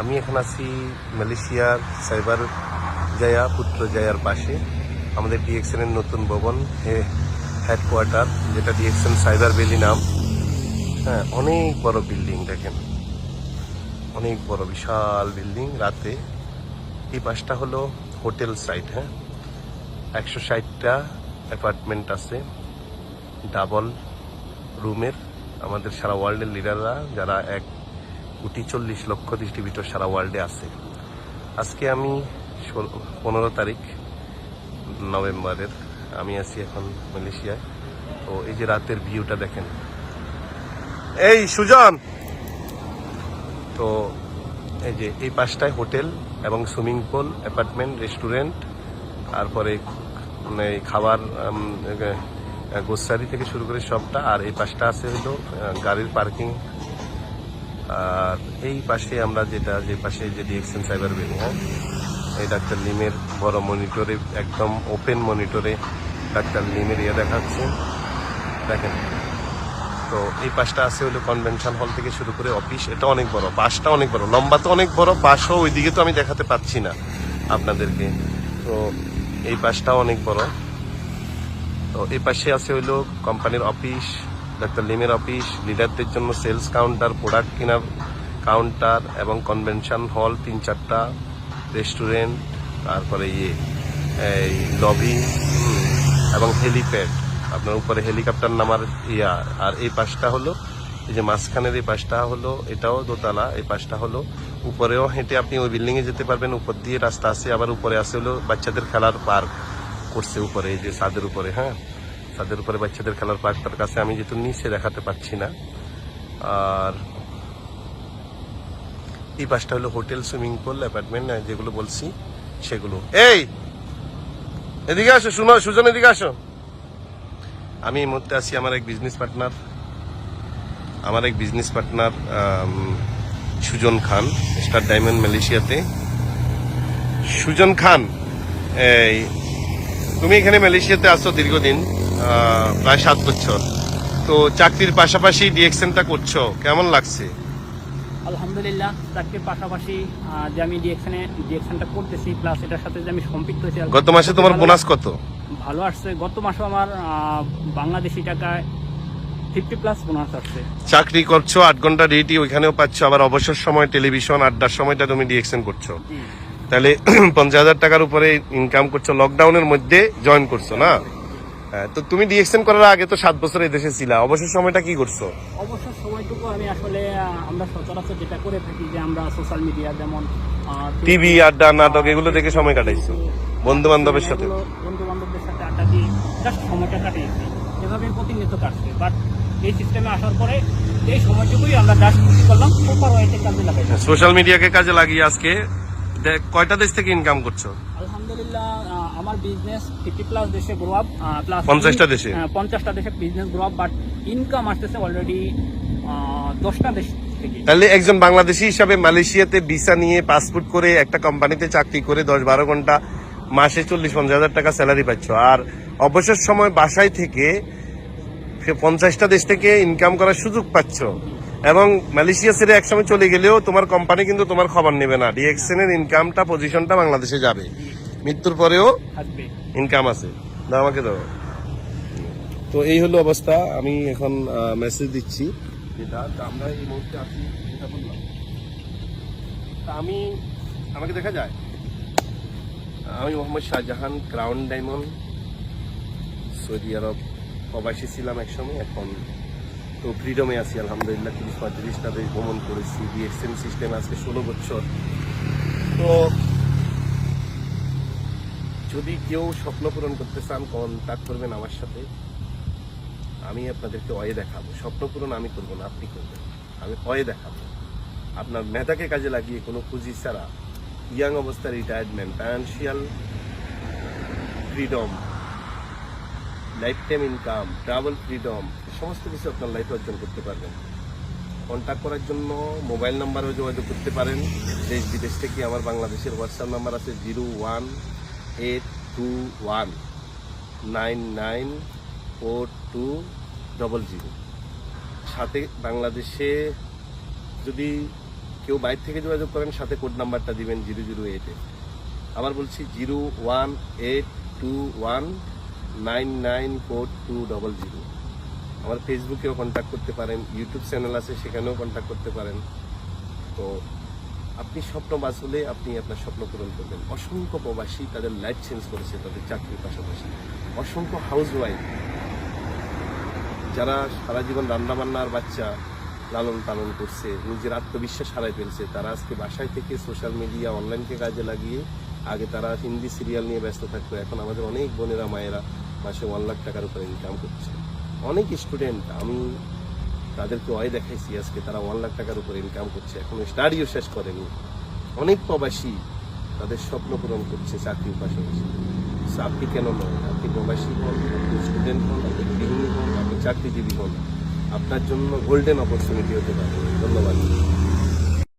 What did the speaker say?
আমি এখন আছি মালয়েশিয়ার সাইবার জায়া, পুত্র জায়ার পাশে। আমাদের ডিএক্সএন এর নতুন ভবন হেডকোয়ার্টার যেটা ডিএক্সএন সাইবার ভ্যালি নাম। হ্যাঁ অনেক বড় বিল্ডিং দেখেন। অনেক বড়, বিশাল বিল্ডিং রাতে। এই পাশটা হলো হোটেল সাইট হ্যাঁ। একশো ষাটটা অ্যাপার্টমেন্ট আছে, ডাবল রুমের। আমাদের সারা ওয়ার্ল্ডের লিডাররা যারা এক কোটি চল্লিশ লক্ষ ডিস্ট্রিবিউটর সারা ওয়ার্ল্ডে আছে। আজকে আমি পনেরো তারিখ, নভেম্বরের। আমি আছি এখন মালয়েশিয়ায়। তো এই যে রাতের ভিউটা দেখেন। এই, সুজন! তো এই যে এই পাশটায় হোটেল এবং সুইমিং পুল, অ্যাপার্টমেন্ট, রেস্টুরেন্ট, তারপরে মানে খাবার গোসারি থেকে শুরু করে সবটা। আর এই পাশটা আছে হলো গাড়ির পার্কিং আর এই পাশে আমরা যেটা, যে পাশে যে ডিএক্সএন সাইবার হ্যাঁ এই ডাক্তার লিমের বড় মনিটরে, একদম ওপেন মনিটরে ডাক্তার লিমের ইয়ে দেখাচ্ছে। দেখেন, তো এই পাশটা আছে হলো কনভেনশন হল থেকে শুরু করে অফিস এটা অনেক বড়, বাসটা অনেক বড়, লম্বা তো অনেক বড়, বাসও ওইদিকে তো আমি দেখাতে পাচ্ছি না আপনাদেরকে। তো এই পাশটাও অনেক বড়। তো এই পাশে আছে হইল কোম্পানির অফিস ডাক্তার লিমের অফিস লিডারদের জন্য সেলস কাউন্টার প্রোডাক্ট কেনার কাউন্টার এবং কনভেনশন হল তিন চারটা রেস্টুরেন্ট তারপরে ইয়ে এই লবি এবং হেলিপ্যাড আপনার উপরে হেলিকপ্টার নামার ইয়া। আর এই পাশটা হলো, এই যে মাঝখানের এই পাশটা হলো, এটাও দোতলা, এই পাশটা হলো। উপরেও হেঁটে আপনি ওই বিল্ডিংয়ে যেতে পারবেন, উপর দিয়ে রাস্তা আছে, আবার উপরে আছে হলো বাচ্চাদের খেলার পার্ক করছে উপরে, এই যে ছাদের উপরে হ্যাঁ? ছাদের উপরে বাচ্চাদের খেলার পার্কটার কাছে আমি যেহেতু নিচে দেখাতে পারছি না। আর এই পাশটা হলো হোটেল, সুইমিং পুল, অ্যাপার্টমেন্ট যেগুলো বলছি সেগুলো। এই! এদিকে আসো শুনো সুজন, এদিকে আসো। আমি এই মুহূর্তে আছি আমার এক বিজনেস পার্টনার আমার এক business partner Sujan Khan star diamond মালয়েশিয়াতে সুজন খান, এই, তুমি এখানে মালয়েশিয়াতে আসছো দীর্ঘদিন। প্রায় সাত বছর। তো চাকরির পাশাপাশি ডিএক্সএনটা করছ কেমন লাগছে? আলহামদুলিল্লাহ চাকরির পাশাপাশি যে আমি ডিএকশনে ডিএকশনটা করতেছি প্লাস এটার সাথে যে আমি সম্পৃক্ত হয়েছি গত মাসে তোমার বোনাস কত? ভালো আসছে। গত মাসে আমার বাংলাদেশি টাকায় ফিফটি প্লাস বোনাস আসছে। চাকরি করছ আট ঘণ্টা ডিউটি ওইখানেও পাচ্ছ আবার অবসর সময় টেলিভিশন আড্ডার সময়টা তুমি ডিএক্সএন করছ। তাহলে পঞ্চাশ হাজার টাকার উপরে ইনকাম করছ লকডাউনের মধ্যে জয়েন করছ না? তো তুমি ডিএক্সএন করার আগে তো সাত বছর দেশে ছিলা। অবসর সময়টা কি করছ? অবসর সময়টুকু আমি আসলে আমরা সচরাচর যেটা করে থাকি যে আমরা সোশ্যাল মিডিয়া যেমন টিভি আড্ডা নাটক এগুলো দেখে সময় কাটাইছো। বন্ধু বান্ধবের সাথে? বন্ধু বান্ধবদের সাথে আড্ডা দিয়ে জাস্ট সময়টা কাটিয়েছি এভাবে প্রতিনিয়ত কাটছে। বাট এই সিস্টেমে আসার পরে এই সময়টুকুই আমরা জাস্ট কি করলাম। প্রপার ওয়েতে কাজে লাগাইলাম। সোশ্যাল মিডিয়াকে কাজে লাগিয়ে আজকে কয়টা দেশ থেকে ইনকাম করছ? আমার বিজনেস ফিফটি প্লাস দেশে গ্রো আপ প্লাস 50টা দেশে? পঞ্চাশটা দেশে business grow up but income আসতেছে অলরেডি দশটা দেশ তাহলে একজন বাংলাদেশি হিসাবে মালয়েশিয়াতে ভিসা নিয়ে পাসপোর্ট করে একটা কোম্পানিতে চাকরি করে দশ বারো ঘণ্টা মাসে চল্লিশ পঞ্চাশ হাজার টাকা স্যালারি পাচ্ছ। আর অবসর সময় বাসায় থেকে পঞ্চাশটা দেশ থেকে ইনকাম করার সুযোগ পাচ্ছ। এবং মালয়েশিয়া ছেড়ে একসময় চলে গেলেও তোমার কোম্পানি কিন্তু তোমার খবর নেবে না। ডিএক্সএন এর ইনকামটা পজিশনটা বাংলাদেশে যাবে। মৃত্যুর পরেও ইনকাম আছে। না আমাকে দাও। তো এই হলো অবস্থা। আমি এখন মেসেজ দিচ্ছি। যেটা তা আমরা এই মুহূর্তে আছি বললাম। আমি আমাকে দেখা যায়? আমি Mohammad Shahjahan crown diamond Saudi Arab প্রবাসী ছিলাম একসময়। এখন তো ফ্রিডমে আছি আলহামদুলিল্লাহ। তিরিশ পঁয়ত্রিশটা দেশ ভ্রমণ করেছি। ডিএক্সএন সিস্টেম আজকে ষোলো বছর। তো যদি কেউ স্বপ্ন পূরণ করতে চান কন্ট্যাক্ট করবেন আমার সাথে। আমি আপনাদেরকে অয়ে দেখাবো। স্বপ্ন পূরণ আমি করব না, আপনি করবেন। আমি অয়ে দেখাবো। আপনার মেধাকে কাজে লাগিয়ে কোনো পুঁজি ছাড়া ইয়াং অবস্থা retirement financial freedom life time income travel freedom সমস্ত কিছু আপনার লাইফে অর্জন করতে পারবেন। কন্ট্যাক্ট করার জন্য মোবাইল নাম্বারেও যোগাযোগ করতে পারেন। দেশ বিদেশ থেকে আমার বাংলাদেশের হোয়াটসঅ্যাপ নাম্বার আছে zero one eight two one nine nine four two double zero সাথে বাংলাদেশে যদি কেউ বাইরে থেকে যোগাযোগ করেন, সাথে কোড নাম্বারটা দিবেন জিরো জিরো এইটে আবার বলছি zero one eight two one nine nine four two double zero আমার ফেসবুকেও কন্ট্যাক্ট করতে পারেন ইউটিউব চ্যানেল আছে, সেখানেও কন্ট্যাক্ট করতে পারেন। তো আপনি স্বপ্ন বাঁচলে আপনি আপনার স্বপ্ন পূরণ করবেন। অসংখ্য প্রবাসী তাদের লাইফ চেঞ্জ করেছে তাদের চাকরির পাশাপাশি। অসংখ্য হাউস ওয়াইফ যারা সারা জীবন রান্নাবান্নার বাচ্চা লালন পালন করছে, নিজের আত্মবিশ্বাস হারাই ফেলছে, তারা আজকে বাসায় থেকে সোশ্যাল মিডিয়া অনলাইনকে কাজে লাগিয়ে আগে তারা হিন্দি সিরিয়াল নিয়ে ব্যস্ত থাকতো, এখন আমাদের অনেক বোনেরা, মায়েরা মাসে ওয়ান লাখ টাকার উপরে ইনকাম করছে। অনেক স্টুডেন্ট আমি তাদেরকে অয় দেখাইছি, আজকে তারা ওয়ান লাখ টাকার উপর ইনকাম করছে। এখনও স্টাডিও শেষ করেনি। অনেক প্রবাসী তাদের স্বপ্ন পূরণ করছে চাকরির পাশাপাশি। আপনি কেন নয় আপনি প্রবাসী হন, আপনি স্টুডেন্ট হন, আপনি গৃহিণী হন, আপনি চাকরিজীবী হন। আপনার জন্য গোল্ডেন অপরচুনিটি হতে পারে। ধন্যবাদ।